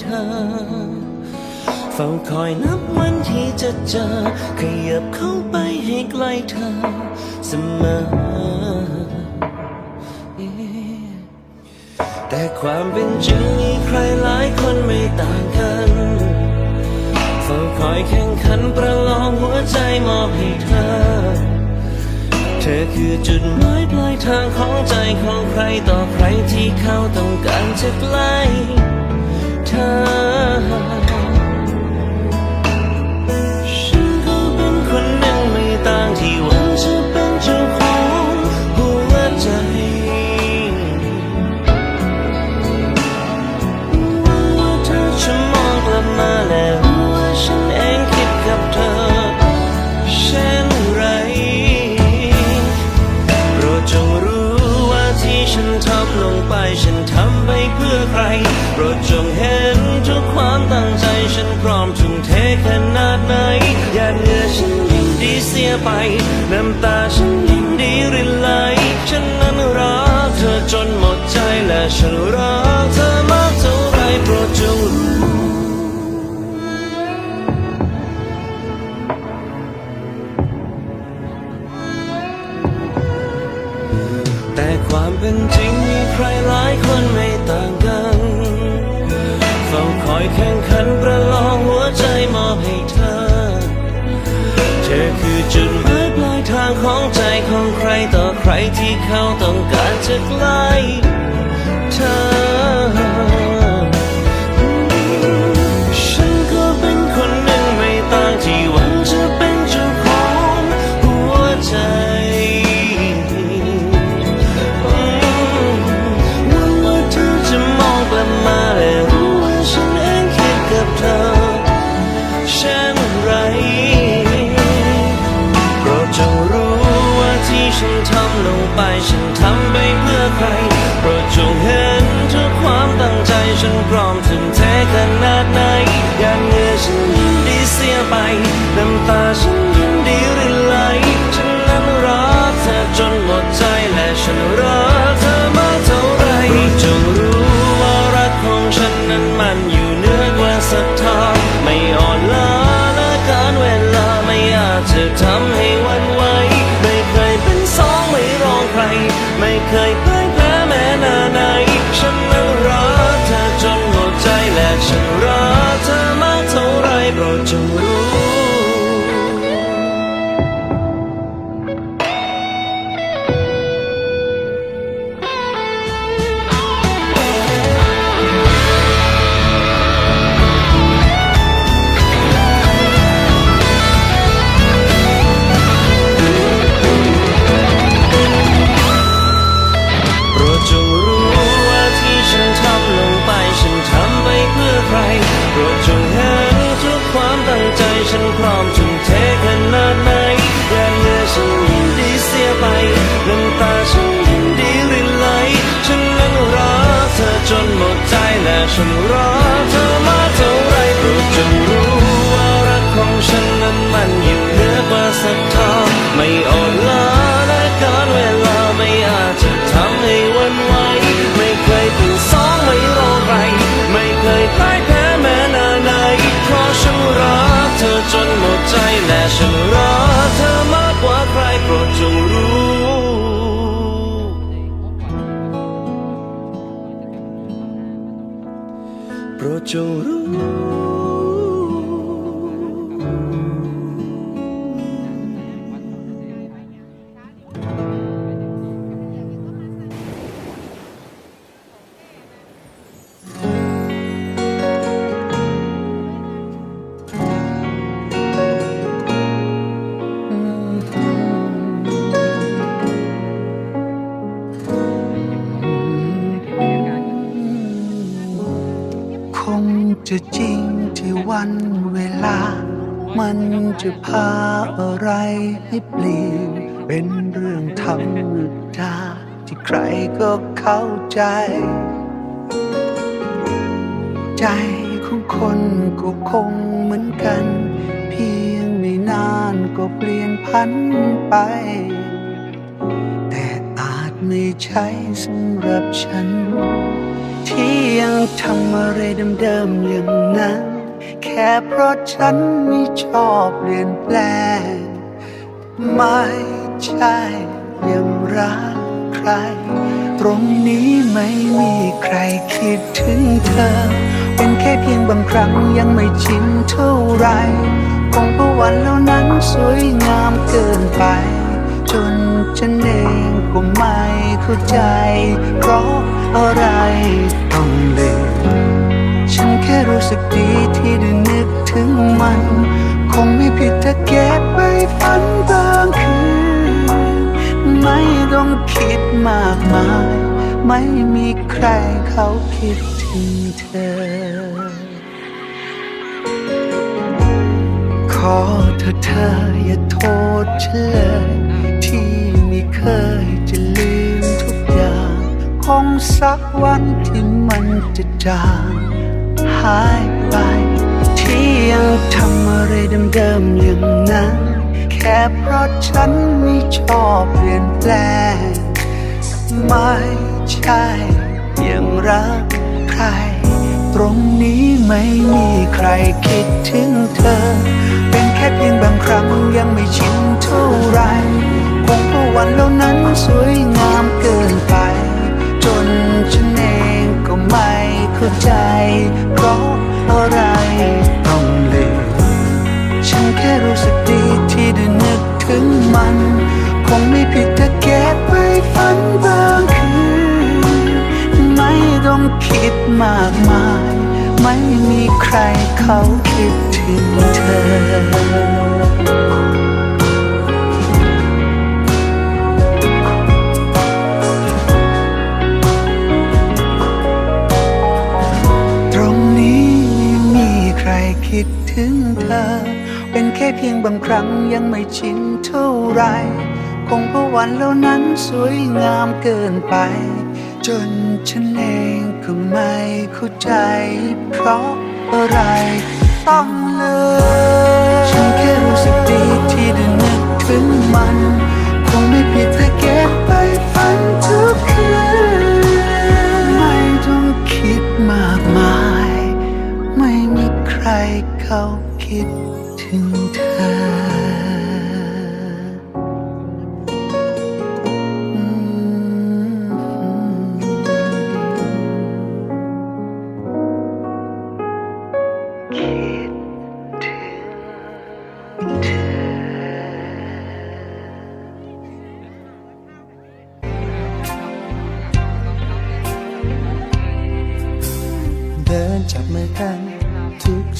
เธอ เฝ้าคอยนับวันที่จะเจอ ขยับเข้าไปให้ใกล้เธอ เสมอ แต่ความเป็นจริงมีใครหลายคนไม่ต่างกันเฝ้าคอยแข่งขันประลองหัวใจมอบให้เธอ เธอคือจุดหมายปลายทางของใจของใครต่อใครที่เขาต้องการจะใกล้ เฉันทำลงไป ฉันทำไปเพื่อใคร โปรดจงเห็นทุกความตั้งใจ ฉันพร้อมทุ่มเทขนาดไหน อย่าเหนื่อฉันยินดีเสียไป น้ำตาฉันยินดีรินไหล ฉันนั้นรักเธอจนหมดใจและฉันรัก เป็นจริงมีใครหลายคนไม่ต่างกันเฝ้าคอยแข่งขันประลองหัวใจมอบให้เธอ เธอคือจุดหมายปลายทางของใจของใครต่อใครที่เขาต้องการจะใกล้ โฉันรักเธอมากกว่าใครโปรดจงรู้โปรดจงรู้ จะจริงที่วันเวลา มันจะพาอะไรให้เปลี่ยน เป็นเรื่องธรรมดาที่ใครก็เข้าใจ ใจของคนก็คงเหมือนกัน เพียงไม่นานก็เปลี่ยนพันไป แต่อาจไม่ใช่สำหรับฉัน ที่ยังทำอะไรเดิมๆอย่างนั้น แค่เพราะฉันไม่ชอบเปลี่ยนแปลง ไม่ใช่ยังรักใคร ตรงนี้ไม่มีใครคิดถึงเธอ เป็นแค่เพียงบางครั้งยังไม่ชินเท่าไร คงเพราะวันแล้วนั้นสวยงามเกินไป จนฉันเองก็ไม่เข้าใจ เพราะอะไรต้องเลืมฉันแค่รู้สึกดีที่ได้นึกถึงมัน คงไม่ผิดถ้าเก็บไปฝันบางคืน ไม่ต้องคิดมากมาย ไม่มีใครเขาคิดถึงเธอขอเธอเธออย่าโทษฉันเลย ที่ไม่เคยจะลืมทุกอย่าง คงสักวันที่มันจะจางหายไปที่ยังทำอะไรเดิมๆอย่างนั้น แค่เพราะฉันไม่ชอบเปลี่ยนแปลง ไม่ใช่ยังรักใคร ตรงนี้ไม่มีใครคิดถึงเธอ เป็นแค่เพียงบางครั้งยังไม่ชินเท่าไร คงเพราะวันเหล่านั้นสวยงามเกินไป จนฉันเองก็ไม่เข้าใจ เพราะอะไรต้องเลืฉันแค่รู้สึกดีที่ได้นึกถึงมัน คงไม่ผิดถ้าเก็บไว้ฝันบางคืนไม่ต้องคิดมากมาย ไม่มีใครเขาคิด บางครั้งยังไม่ชินเท่าไร คงเพราะวันเหล่านั้นสวยงามเกินไป จนฉันเองก็ไม่เข้าใจ เพราะอะไรต้องเลยฉันแค่รู้สึกดีที่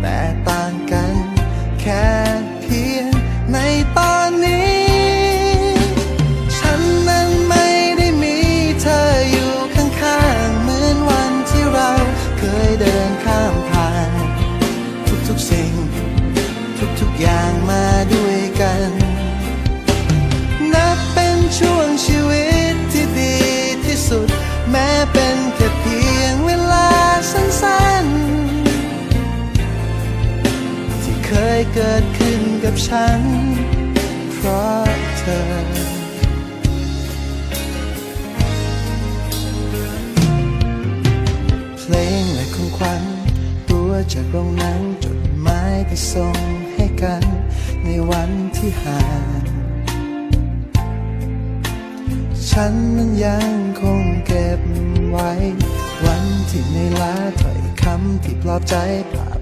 แต่ต่างกันแค่ เกิดขึ้นกับฉัน เพราะเธอ เพลงและของขวัญตัวจากโรงนังจดหมายที่ส่งให้กัน ในวันที่ห่างฉันนั้นยังคงเก็บไว้ วันที่ในลาถ้อยคำที่ปลอบใจภาพ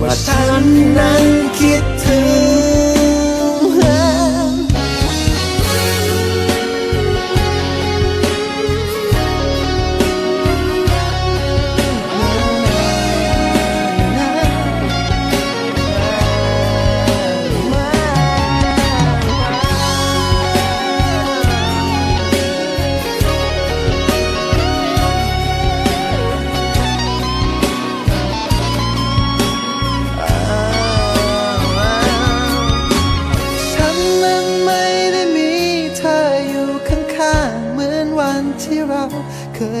ว่าฉันนั้นคิดถึง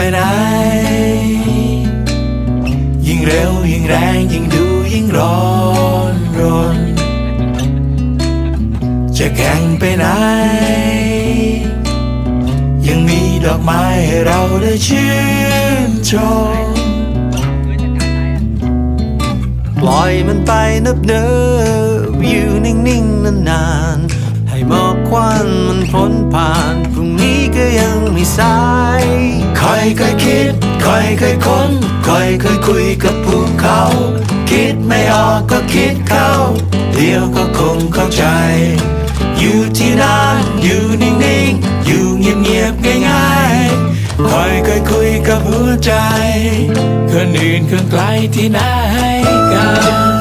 ไปไหน ยิ่งเร็วยิ่งแรงยิ่งดูยิ่งร้อนรน จะแข่งไปไหน ยังมีดอกไม้ให้เราได้ชื่นชมปล่อยมันไปนับเนิบอยู่นิ่งๆนานๆให้หมอกควันมันพ้นผ่าน ก็ยังไม่สายคอยคอยคิดคอยคอยค้นคอยคอยคุยกับภูเขา คิดไม่ออกก็คิดเข้า เดี๋ยวก็คงเข้าใจ อยู่ที่นานอยู่นิ่งๆ อยู่เงียบๆง่ายๆคอยคอยคุยกับหัวใจ คนอื่นคนไกลที่ไหนกัน